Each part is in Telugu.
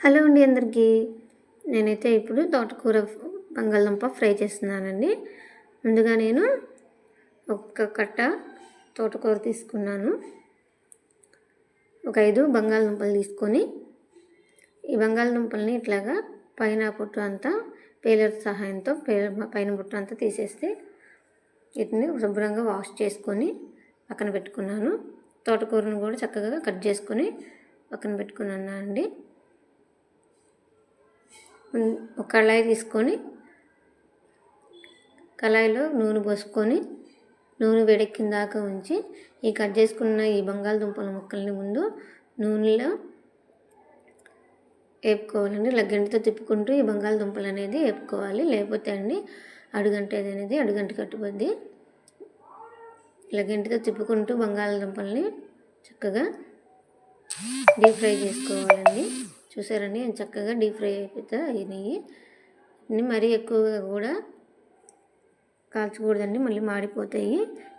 హలో అండి అందరికీ. నేనైతే ఇప్పుడు తోటకూర బంగాళదుంప ఫ్రై చేస్తున్నానండి. ముందుగా నేను ఒక కట్ట తోటకూర తీసుకున్నాను. ఒక ఐదు బంగాళదుంపలు తీసుకొని ఈ బంగాళదుంపల్ని ఇట్లాగా పైన పొట్టు అంతా పేలర్ సహాయంతో పైన పొట్టు అంతా తీసేస్తే వీటిని శుభ్రంగా వాష్ చేసుకొని పక్కన పెట్టుకున్నాను. తోటకూరను కూడా చక్కగా కట్ చేసుకొని పక్కన పెట్టుకున్నాను అండి కళాయి తీసుకొని కళాయిలో నూనె పోసుకొని నూనె వేడెక్కిన దాకా ఉంచి ఈ కట్ చేసుకున్న ఈ బంగాళదుంపల ముక్కల్ని ముందు నూనెలో వేపుకోవాలండి. లగ్గంటితో తిప్పుకుంటూ ఈ బంగాళదుంపలు అనేది వేపుకోవాలి. లేకపోతే అండి అడుగంట అనేది అడుగంట కట్టుబద్ది లగ్గంటితో తిప్పుకుంటూ బంగాళదుంపల్ని చక్కగా డీప్ ఫ్రై చేసుకోవాలండి. చూసారండి. చక్కగా డీప్ ఫ్రై అయిపోతే అయినాయి. ఇన్ని మరీ ఎక్కువగా కూడా కాల్చకూడదండి. మళ్ళీ మాడిపోతాయి.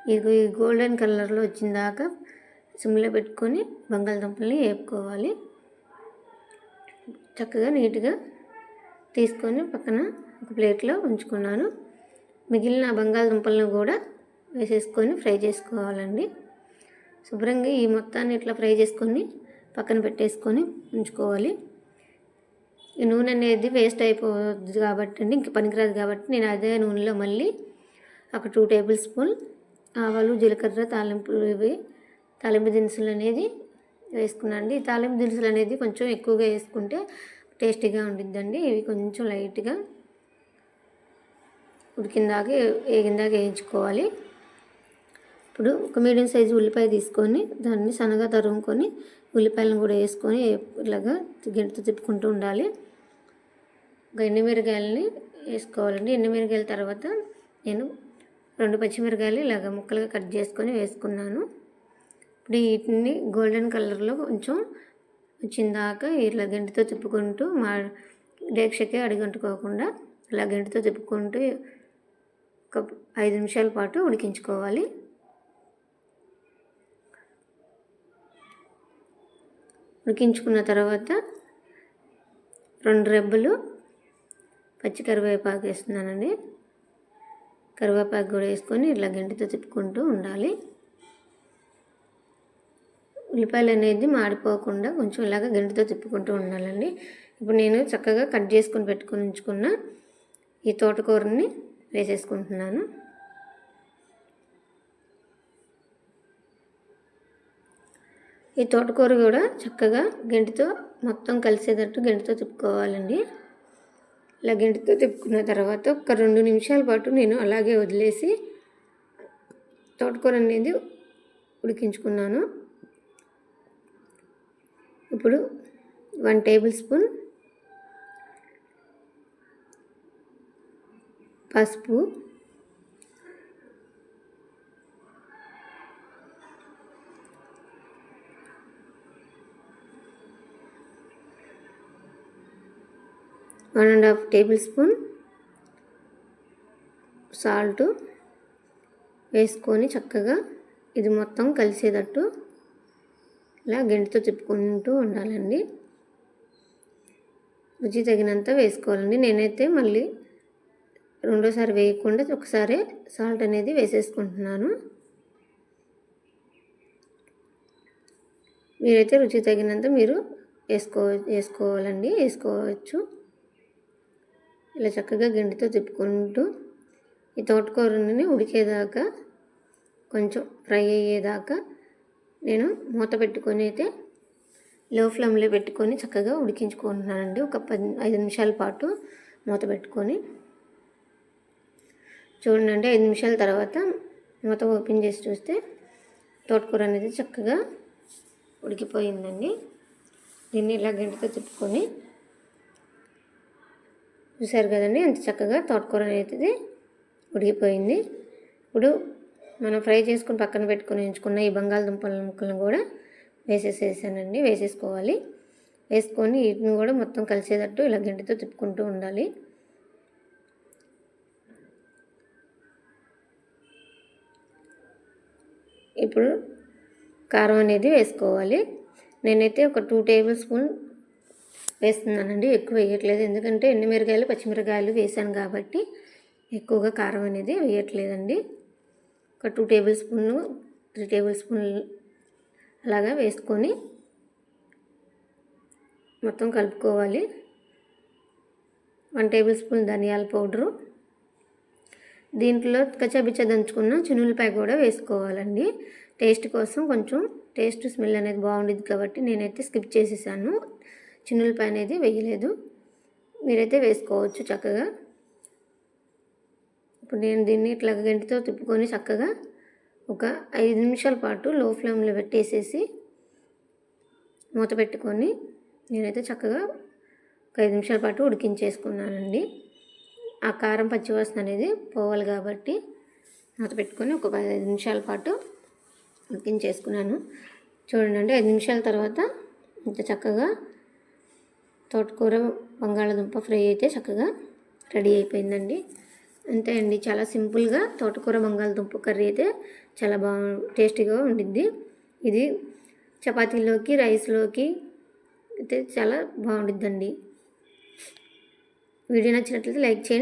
ఇది గోల్డెన్ కలర్లో వచ్చిన దాకా సిమ్లో పెట్టుకొని బంగాళదుంపల్ని వేపుకోవాలి. చక్కగా నీట్గా తీసుకొని పక్కన ఒక ప్లేట్లో ఉంచుకున్నాను. మిగిలిన బంగాళదుంపలను కూడా వేసేసుకొని ఫ్రై చేసుకోవాలండి. శుభ్రంగా ఈ మొత్తాన్ని ఇట్లా ఫ్రై చేసుకొని పక్కన పెట్టేసుకొని ఉంచుకోవాలి. నూనె అనేది వేస్ట్ అయిపోద్ది కాబట్టి అండి ఇంక పనికిరాదు కాబట్టి నేను అదే నూనెలో మళ్ళీ ఒక టూ టేబుల్ స్పూన్ ఆవాలు జీలకర్ర తాలింపులు ఇవి తాలింపు దినుసులు అనేది వేసుకున్నాండి ఈ తాలింపు దినుసులు అనేది కొంచెం ఎక్కువగా వేసుకుంటే టేస్టీగా ఉండిద్దండి. ఇవి కొంచెం లైట్గా ఉడికిందాక వేగిందాక వేయించుకోవాలి. ఇప్పుడు ఒక మీడియం సైజు ఉల్లిపాయ తీసుకొని దాన్ని సన్నగా తరుముకొని ఉల్లిపాయలను కూడా వేసుకొని ఇలాగా గింటతో తిప్పుకుంటూ ఉండాలి. ఒక ఎండుమిరకాయలని వేసుకోవాలండి. ఎండుమిరకాయల తర్వాత నేను రెండు పచ్చిమిరకాయలు ఇలాగ ముక్కలుగా కట్ చేసుకొని వేసుకున్నాను. ఇప్పుడు వీటిని గోల్డెన్ కలర్లో కొంచెం వచ్చిందాక ఇట్లా గంటితో తిప్పుకుంటూ మా డేక్షకి అడిగంటుకోకుండా ఇలా గంటితో తిప్పుకుంటూ ఒక ఐదు నిమిషాల పాటు ఉడికించుకోవాలి. ఉడికించుకున్న తర్వాత రెండు రెబ్బలు పచ్చి కరివేపాకు వేస్తున్నానండి. కరివేపాకు కూడా వేసుకొని ఇట్లా గంటితో తిప్పుకుంటూ ఉండాలి. ఉల్లిపాయలు అనేది మాడిపోకుండా కొంచెం ఇలాగ గంటితో తిప్పుకుంటూ ఉండాలండి. ఇప్పుడు నేను చక్కగా కట్ చేసుకొని పెట్టుకుని ఉంచుకున్న ఈ తోటకూరని వేసేసుకుంటున్నాను. ఈ తోటకూర కూడా చక్కగా గంటితో మొత్తం కలిసేటట్టు గంటితో తిప్పుకోవాలండి. ఇలా గంటితో తిప్పుకున్న తర్వాత ఒక రెండు నిమిషాల పాటు నేను అలాగే వదిలేసి తోటకూర అనేది ఉడికించుకున్నాను. ఇప్పుడు వన్ టేబుల్ స్పూన్ పసుపు one and half tablespoon salt వేసుకొని చక్కగా ఇది మొత్తం కలిసేటట్టు ఇలా గెంటితో తిప్పుకుంటూ ఉండాలండి. రుచి తగినంత వేసుకోవాలండి. నేనైతే మళ్ళీ రెండోసారి వేయకుండా ఒకసారి సాల్ట్ అనేది వేసేసుకుంటున్నాను. మీరైతే రుచి తగినంత మీరు వేసుకో వేసుకోవాలండి. వేసుకోవచ్చు. ఇలా చక్కగా గిండితో తిప్పుకుంటూ ఈ తోటకూరని ఉడికేదాకా కొంచెం ఫ్రై అయ్యేదాకా నేను మూత పెట్టుకొని అయితే లో ఫ్లేమ్లో పెట్టుకొని చక్కగా ఉడికించుకుంటున్నానండి. ఒక పది ఐదు నిమిషాల పాటు మూత పెట్టుకొని. చూడండి ఐదు నిమిషాల తర్వాత మూత ఓపెన్ చేసి చూస్తే తోటకూర అనేది చక్కగా ఉడికిపోయిందండి. దీన్ని ఇలా గంటతో తిప్పుకొని చూసారు కదండి ఎంత చక్కగా తోటకూర అనేది ఉడికిపోయింది. ఇప్పుడు మనం ఫ్రై చేసుకుని పక్కన పెట్టుకుని ఉంచుకున్న ఈ బంగాళదుంపల ముక్కలను కూడా వేసేసేసానండి వేసేసుకోవాలి. వేసుకొని వీటిని కూడా మొత్తం కలిసేటట్టు ఇలా గంటితో తిప్పుకుంటూ ఉండాలి. ఇప్పుడు కారం అనేది వేసుకోవాలి. నేనైతే ఒక టూ టేబుల్ స్పూన్ వేస్తున్నానండి. ఎక్కువ వేయట్లేదు. ఎందుకంటే ఎండుమిరకాయలు పచ్చిమిరకాయలు వేసాను కాబట్టి ఎక్కువగా కారం అనేది వేయట్లేదండి. ఒక two tablespoon three table spoon అలాగా వేసుకొని మొత్తం కలుపుకోవాలి. వన్ టేబుల్ స్పూన్ ధనియాల పౌడరు. దీంట్లో కచ్చబిచ్చ దంచుకున్న చినులపాయ కూడా వేసుకోవాలండి. టేస్ట్ కోసం కొంచెం టేస్ట్ స్మెల్ అనేది బాగుండేది కాబట్టి నేనైతే స్కిప్ చేసేసాను. చిన్నులపాయ అనేది వేయలేదు. మీరైతే వేసుకోవచ్చు చక్కగా. ఇప్పుడు నేను దీన్ని ఇట్లా గంటితో తిప్పుకొని చక్కగా ఒక ఐదు నిమిషాల పాటు లో ఫ్లేమ్లో పెట్టేసేసి మూత పెట్టుకొని నేనైతే చక్కగా ఒక ఐదు నిమిషాల పాటు ఉడికించేసుకున్నానండి. ఆ కారం పచ్చివాసన అనేది పోవాలి కాబట్టి మూత పెట్టుకొని ఒక పదిహేను నిమిషాల పాటు ఉడికించేసుకున్నాను. చూడండి ఐదు నిమిషాల తర్వాత ఇంత చక్కగా తోటకూర బంగాళదుంప ఫ్రై అయితే చక్కగా రెడీ అయిపోయిందండి. అంతే అండి. చాలా సింపుల్గా తోటకూర బంగాళదుంప కర్రీ అయితే చాలా బాగు టేస్టీగా ఉండిద్ది. ఇది చపాతీలోకి రైస్లోకి అయితే చాలా బాగుండిద్దండి. వీడియో నచ్చినట్లయితే లైక్ చేయండి.